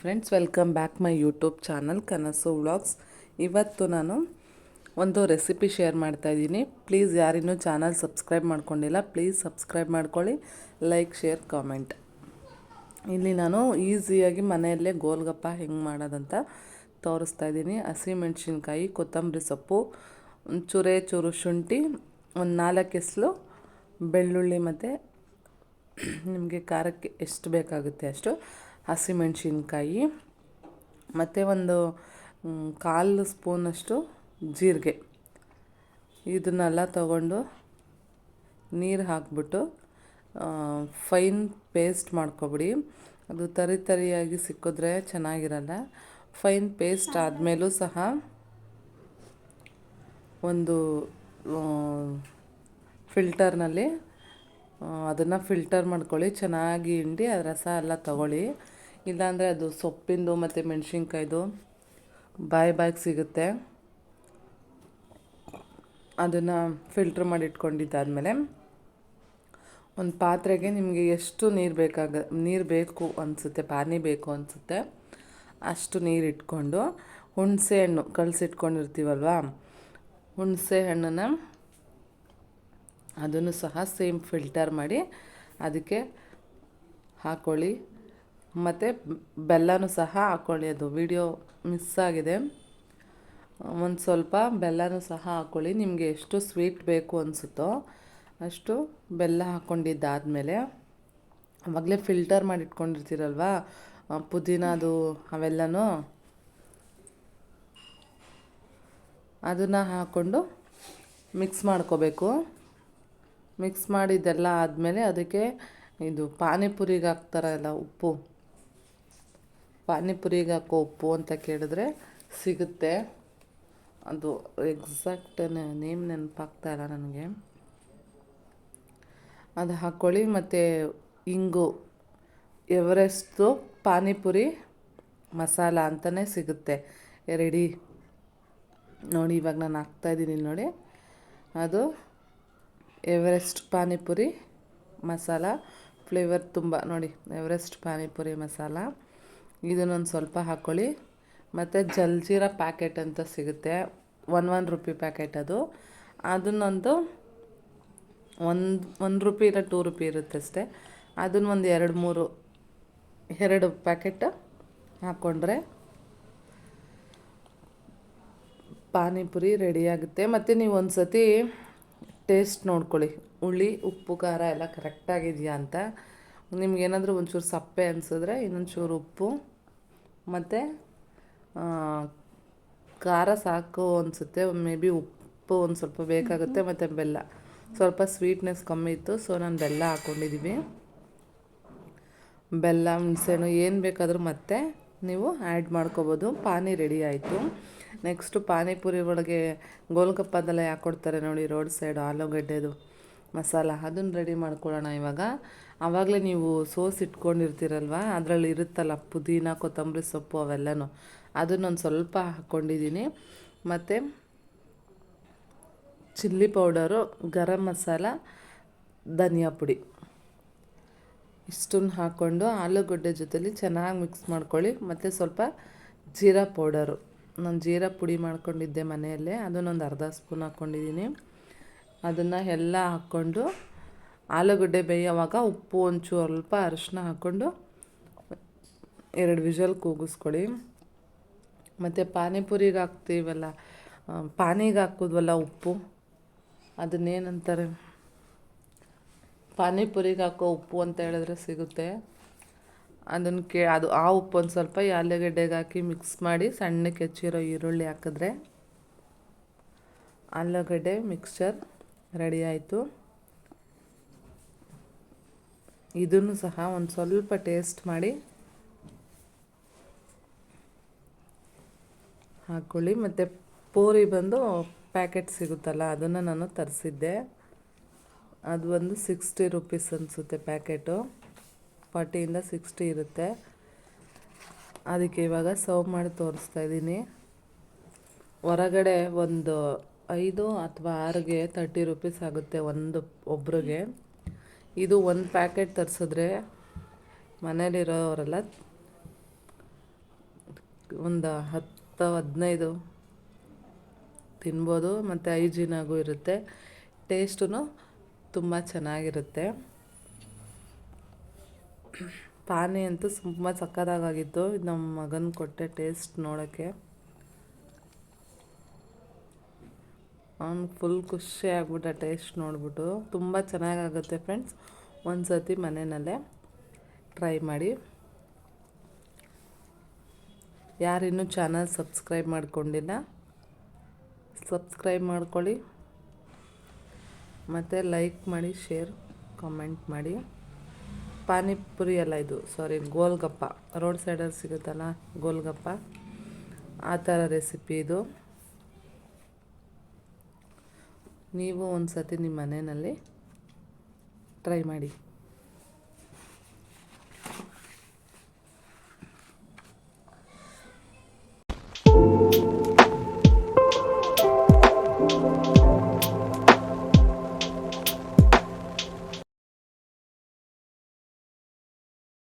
Friends welcome back my YouTube channel Kanasu vlogs ಇವತ್ತು ನಾನು ಒಂದು ರೆಸಿಪಿ ಶೇರ್ ಮಾಡ್ತಾಯಿದ್ದೀನಿ ಪ್ಲೀಸ್ ಯಾರಿನ್ನೂ ಚಾನಲ್ ಸಬ್ಸ್ಕ್ರೈಬ್ ಮಾಡ್ಕೊಂಡಿಲ್ಲ ಪ್ಲೀಸ್ ಸಬ್ಸ್ಕ್ರೈಬ್ ಮಾಡ್ಕೊಳ್ಳಿ. ಲೈಕ್ ಶೇರ್ ಕಾಮೆಂಟ್ ಇಲ್ಲಿ ನಾನು ಈಸಿಯಾಗಿ ಮನೆಯಲ್ಲೇ ಗೋಲ್ಗಪ್ಪ ಹೆಂಗೆ ಮಾಡೋದಂತ ತೋರಿಸ್ತಾ ಇದ್ದೀನಿ. ಹಸಿಮೆಣ್ಸಿನ್ಕಾಯಿ ಕೊತ್ತಂಬರಿ ಸೊಪ್ಪು ಚೂರೆ ಚೂರು ಶುಂಠಿ, ಒಂದು ನಾಲ್ಕು ಎಸ್ಲು ಬೆಳ್ಳುಳ್ಳಿ ಮತ್ತು ನಿಮಗೆ ಖಾರಕ್ಕೆ ಎಷ್ಟು ಬೇಕಾಗುತ್ತೆ ಅಷ್ಟು. ಹಸಿಮೆಣ್ಸಿನ್ಕಾಯಿ, ಮತ್ತು ಒಂದು ಕಾಲು ಸ್ಪೂನಷ್ಟು ಜೀರಿಗೆ. ಇದನ್ನೆಲ್ಲ ತಗೊಂಡು ನೀರು ಹಾಕ್ಬಿಟ್ಟು ಫೈನ್ ಪೇಸ್ಟ್ ಮಾಡ್ಕೊಬಿಡಿ. ಅದು ತರಿ ತರಿಯಾಗಿ ಸಿಕ್ಕಿದ್ರೆ ಚೆನ್ನಾಗಿರಲ್ಲ. ಫೈನ್ ಪೇಸ್ಟ್ ಆದಮೇಲೂ ಸಹ ಒಂದು ಫಿಲ್ಟರ್ನಲ್ಲಿ ಅದನ್ನು ಫಿಲ್ಟರ್ ಮಾಡ್ಕೊಳ್ಳಿ. ಚೆನ್ನಾಗಿ ಹಿಂಡಿ ರಸ ಎಲ್ಲ ತಗೊಳ್ಳಿ. ಇಲ್ಲಾಂದರೆ ಅದು ಸೊಪ್ಪಿಂದು ಮತ್ತು ಮೆಣಸಿನ್ಕಾಯ್ದು ಬಾಯಿ ಬಾಯಿಗೆ ಸಿಗುತ್ತೆ. ಅದನ್ನು ಫಿಲ್ಟ್ರ್ ಮಾಡಿ ಇಟ್ಕೊಂಡಿದ್ದಾದಮೇಲೆ ಒಂದು ಪಾತ್ರೆಗೆ ನಿಮಗೆ ಎಷ್ಟು ನೀರು ಬೇಕಾಗ, ನೀರು ಬೇಕು ಅನಿಸುತ್ತೆ, ಪಾನಿ ಬೇಕು ಅನಿಸುತ್ತೆ, ಅಷ್ಟು ನೀರು ಇಟ್ಕೊಂಡು ಹುಣಸೆ ಹಣ್ಣು ಕಲಸಿಟ್ಕೊಂಡಿರ್ತೀವಲ್ವ ಹುಣಸೆ ಹಣ್ಣನ್ನು ಅದನ್ನು ಸಹ ಸೇಮ್ ಫಿಲ್ಟರ್ ಮಾಡಿ ಅದಕ್ಕೆ ಹಾಕ್ಕೊಳ್ಳಿ ಮತ್ತು ಬೆಲ್ಲನೂ ಸಹ ಹಾಕ್ಕೊಳ್ಳಿ ಅದು ವಿಡಿಯೋ ಮಿಸ್ ಆಗಿದೆ. ಒಂದು ಸ್ವಲ್ಪ ಬೆಲ್ಲನೂ ಸಹ ಹಾಕ್ಕೊಳ್ಳಿ ನಿಮಗೆ ಎಷ್ಟು ಸ್ವೀಟ್ ಬೇಕು ಅನಿಸುತ್ತೋ ಅಷ್ಟು ಬೆಲ್ಲ ಹಾಕ್ಕೊಂಡಿದ್ದಾದಮೇಲೆ ಆವಾಗಲೇ ಫಿಲ್ಟರ್ ಮಾಡಿ ಇಟ್ಕೊಂಡಿರ್ತೀರಲ್ವ ಆ, ಪುದೀನದು ಅವೆಲ್ಲನೂ ಅದನ್ನು ಹಾಕ್ಕೊಂಡು ಮಿಕ್ಸ್ ಮಾಡ್ಕೋಬೇಕು. ಮಿಕ್ಸ್ ಮಾಡಿದ್ದೆಲ್ಲ ಆದಮೇಲೆ ಅದಕ್ಕೆ ಇದು ಪಾನಿಪುರಿಗೆ ಹಾಕ್ತಾರಲ್ಲ ಉಪ್ಪು. ಪಾನಿಪುರಿಗೆ ಹಾಕೋ ಉಪ್ಪು ಅಂತ ಕೇಳಿದ್ರೆ ಸಿಗುತ್ತೆ. ಅದು ಎಕ್ಸಾಕ್ಟ್ ನೇಮ್ ನೆನಪಾಗ್ತಾ ಇಲ್ಲ ನನಗೆ. ಅದು ಹಾಕ್ಕೊಳ್ಳಿ ಮತ್ತು ಇಂಗು ಎವರೆಸ್ಟು ಪಾನಿಪುರಿ ಮಸಾಲ ಅಂತಲೇ ಸಿಗುತ್ತೆ. ರೆಡಿ. ನೋಡಿ, ಇವಾಗ ನಾನು ಹಾಕ್ತಾಯಿದ್ದೀನಿ ನೋಡಿ. ಅದು ಎವರೆಸ್ಟ್ ಪಾನಿಪುರಿ ಮಸಾಲ. ಫ್ಲೇವರ್ ತುಂಬ ನೋಡಿ ಎವರೆಸ್ಟ್ ಪಾನಿಪುರಿ ಮಸಾಲ. ಇದನ್ನೊಂದು ಸ್ವಲ್ಪ ಹಾಕ್ಕೊಳ್ಳಿ ಮತ್ತು ಜಲ್ಜೀರಾ ಪ್ಯಾಕೆಟ್ ಅಂತ ಸಿಗುತ್ತೆ. ಒನ್ ಒನ್ ರುಪಿ ಪ್ಯಾಕೆಟ್ ಅದು. ಅದನ್ನೊಂದು ಒಂದು ಒಂದು ರುಪಿ ಇಲ್ಲ ಟೂ ರುಪಿ ಇರುತ್ತೆ ಅಷ್ಟೇ. ಅದನ್ನ ಒಂದು ಎರಡು, ಮೂರು, ಎರಡು ಪ್ಯಾಕೆಟ್ ಹಾಕ್ಕೊಂಡ್ರೆ ಪಾನಿಪುರಿ ರೆಡಿಯಾಗುತ್ತೆ ಮತ್ತು ನೀವು ಒಂದು ಸತಿ ಟೇಸ್ಟ್ ನೋಡ್ಕೊಳ್ಳಿ. ಹುಳಿ, ಉಪ್ಪು, ಖಾರ ಎಲ್ಲ ಕರೆಕ್ಟಾಗಿದೆಯಾ ಅಂತ. ನಿಮ್ಗೇನಾದರೂ ಒಂಚೂರು ಸಪ್ಪೆ ಅನಿಸಿದ್ರೆ ಇನ್ನೊಂದು ಚೂರು ಉಪ್ಪು. ಮತ್ತು ಖಾರ ಸಾಕು ಅನಿಸುತ್ತೆ. ಮೇ ಬಿ ಉಪ್ಪು ಒಂದು ಸ್ವಲ್ಪ ಬೇಕಾಗುತ್ತೆ ಮತ್ತು ಬೆಲ್ಲ. ಸ್ವಲ್ಪ ಸ್ವೀಟ್ನೆಸ್ ಕಮ್ಮಿ ಇತ್ತು ಸೊ ನಾನು ಬೆಲ್ಲ ಹಾಕ್ಕೊಂಡಿದ್ದೀವಿ ಬೆಲ್ಲ ಹುಣಸೆಹಣ್ಣು ಏನು ಬೇಕಾದರೂ ಮತ್ತೆ ನೀವು ಆ್ಯಡ್ ಮಾಡ್ಕೋಬೋದು. ಪಾನಿ ರೆಡಿ ಆಯಿತು. ನೆಕ್ಸ್ಟು ಪಾನಿಪುರಿ ಒಳಗೆ ಗೋಲ್ಗಪ್ಪದೆಲ್ಲ ಯಾಕೆ ಕೊಡ್ತಾರೆ ನೋಡಿ ರೋಡ್ ಸೈಡ್ ಆಲೂಗಡ್ಡೆದು ಮಸಾಲ ಅದನ್ನು ರೆಡಿ ಮಾಡ್ಕೊಳ್ಳೋಣ ಇವಾಗ. ಆವಾಗಲೇ ನೀವು ಸೋಸ್ ಇಟ್ಕೊಂಡಿರ್ತೀರಲ್ವ? ಅದರಲ್ಲಿ ಇರುತ್ತಲ್ಲ ಪುದೀನ, ಕೊತ್ತಂಬರಿ ಸೊಪ್ಪು ಅವೆಲ್ಲನೂ. ಅದನ್ನೊಂದು ಸ್ವಲ್ಪ ಹಾಕ್ಕೊಂಡಿದ್ದೀನಿ ಮತ್ತು ಚಿಲ್ಲಿ ಪೌಡರು, ಗರಂ ಮಸಾಲ, ಧನಿಯಾ ಪುಡಿ. ಇಷ್ಟನ್ನು ಹಾಕ್ಕೊಂಡು ಆಲೂಗಡ್ಡೆ ಜೊತೆಲಿ ಚೆನ್ನಾಗಿ ಮಿಕ್ಸ್ ಮಾಡ್ಕೊಳ್ಳಿ. ಮತ್ತು ಸ್ವಲ್ಪ ಜೀರಾ ಪೌಡರು. ನಾನು ಜೀರಾ ಪುಡಿ ಮಾಡ್ಕೊಂಡಿದ್ದೆ ಮನೆಯಲ್ಲೇ. ಅದನ್ನೊಂದು ಅರ್ಧ ಸ್ಪೂನ್ ಹಾಕ್ಕೊಂಡಿದ್ದೀನಿ ಅದನ್ನು ಎಲ್ಲ ಹಾಕ್ಕೊಂಡು ಆಲೂಗಡ್ಡೆ ಬೇಯೋವಾಗ ಉಪ್ಪು ಒಂದು ಸ್ವಲ್ಪ ಅರಿಶಿನ ಹಾಕ್ಕೊಂಡು ಎರಡು ವಿಷಲ್ ಕೂಗಿಸ್ಕೊಳ್ಳಿ. ಮತ್ತು ಪಾನಿಪುರಿಗೆ ಹಾಕ್ತೀವಲ್ಲ ಪಾನಿಗೆ ಹಾಕೋದ್ವಲ್ಲ ಉಪ್ಪು? ಅದನ್ನೇನಂತಾರೆ? ಪಾನಿಪುರಿಗೆ ಹಾಕೋ ಉಪ್ಪು ಅಂತ ಹೇಳಿದ್ರೆ ಸಿಗುತ್ತೆ. ಅದನ್ನು ಕೇ, ಅದು ಆ ಉಪ್ಪು ಒಂದು ಸ್ವಲ್ಪ ಈ ಆಲೂಗಡ್ಡೆಗೆ ಹಾಕಿ ಮಿಕ್ಸ್ ಮಾಡಿ ಸಣ್ಣಕ್ಕೆ ಹೆಚ್ಚಿರೋ ಈರುಳ್ಳಿ ಹಾಕಿದ್ರೆ ಆಲೂಗಡ್ಡೆ ಮಿಕ್ಸ್ಚರ್ ರೆಡಿ ಆಯಿತು. ಇದನ್ನು ಸಹ ಒಂದು ಸ್ವಲ್ಪ ಟೇಸ್ಟ್ ಮಾಡಿ ಹಾಕ್ಕೊಳ್ಳಿ ಮತ್ತು ಪೂರಿ ಬಂದು ಪ್ಯಾಕೆಟ್ ಸಿಗುತ್ತಲ್ಲ, ಅದನ್ನು ನಾನು ತರಿಸಿದ್ದೆ. ಅದು ಒಂದು ಸಿಕ್ಸ್ಟಿ ರುಪೀಸ್ ಅನಿಸುತ್ತೆ ಪ್ಯಾಕೆಟು. ಫಾರ್ಟಿಯಿಂದ ಸಿಕ್ಸ್ಟಿ ಇರುತ್ತೆ. ಅದಕ್ಕೆ ಇವಾಗ ಸರ್ವ್ ಮಾಡಿ ತೋರಿಸ್ತಾ ಇದ್ದೀನಿ. ಹೊರಗಡೆ ಒಂದು ಐದು ಅಥವಾ ಆರಿಗೆ ತರ್ಟಿ ರುಪೀಸ್ ಆಗುತ್ತೆ ಒಂದು ಒಬ್ರಿಗೆ. ಇದು ಒಂದು ಪ್ಯಾಕೆಟ್ ತರಿಸಿದ್ರೆ ಮನೇಲಿರೋರೆಲ್ಲ ಒಂದು ಹತ್ತು, ಹದಿನೈದು ತಿನ್ಬೋದು, ಮತ್ತು ಐಜಿನಾಗೂ ಇರುತ್ತೆ. ಟೇಸ್ಟೂ ತುಂಬ ಚೆನ್ನಾಗಿರುತ್ತೆ. ಪಾನಿ ಅಂತೂ ತುಂಬ ಸಕ್ಕತ್ತಾಗಿತ್ತು ಇದು ನಮ್ಮ ಮಗನ ಕೊಟ್ಟೆ ಟೇಸ್ಟ್ ನೋಡೋಕ್ಕೆ. ಅವ್ನು ಫುಲ್ ಖುಷಿ ಆಗ್ಬಿಟ್ಟ ಟೇಸ್ಟ್ ನೋಡಿಬಿಟ್ಟು. ತುಂಬ ಚೆನ್ನಾಗಾಗುತ್ತೆ ಫ್ರೆಂಡ್ಸ್ ಒಂದು ಸತಿ ಮನೆಯಲ್ಲೇ ಟ್ರೈ ಮಾಡಿ. ಯಾರಿನ್ನೂ ಚಾನಲ್ ಸಬ್ಸ್ಕ್ರೈಬ್ ಮಾಡ್ಕೊಂಡಿಲ್ಲ ಸಬ್ಸ್ಕ್ರೈಬ್ ಮಾಡ್ಕೊಳ್ಳಿ. ಮತ್ತು ಲೈಕ್ ಮಾಡಿ ಶೇರ್ ಕಾಮೆಂಟ್ ಮಾಡಿ. ಪಾನಿಪುರಿ ಅಲ್ಲ ಇದು ಸಾರಿ ಗೋಲ್ಗಪ್ಪ. ರೋಡ್ ಸೈಡಲ್ಲಿ ಸಿಗುತ್ತಲ್ಲ, ಗೋಲ್ಗಪ್ಪ. ಆ ಥರ ರೆಸಿಪಿ ಇದು. ನೀವು ಒಂದು ಸತಿ ನಿಮ್ಮ ಮನೆಯಲ್ಲಿ ಟ್ರೈ ಮಾಡಿ.